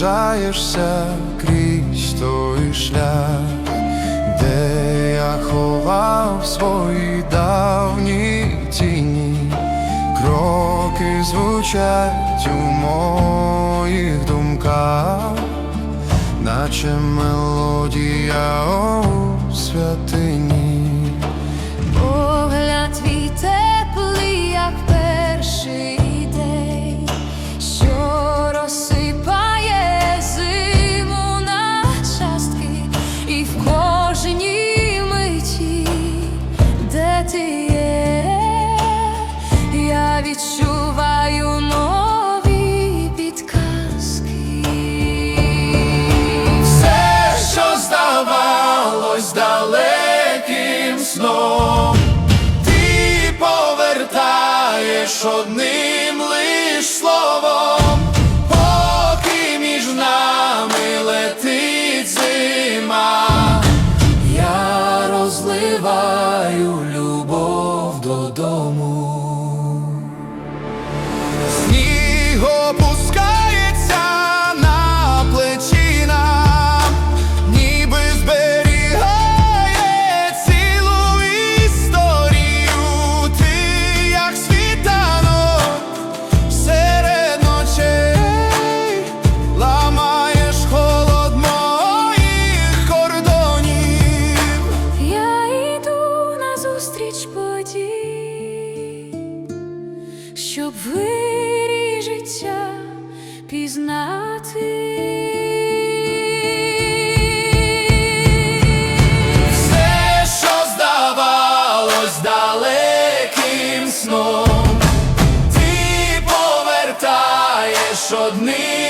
наближаєшся крізь той шлях, де я ховав свої давні тіні, кроки звучать у моїх думках, наче мелодія у святині. лиш одним. щоб вирій життя пізнати. Все, що здавалось далеким сном, ти повертаєш одним.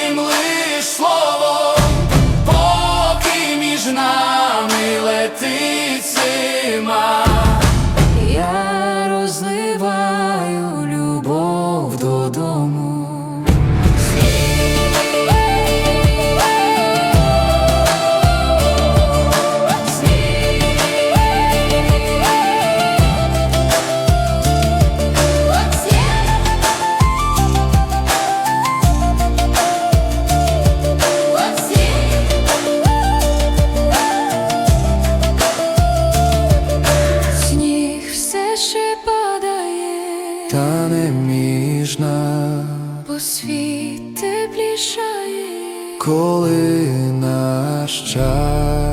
та неміжна, бо світ теплішає, коли наш час.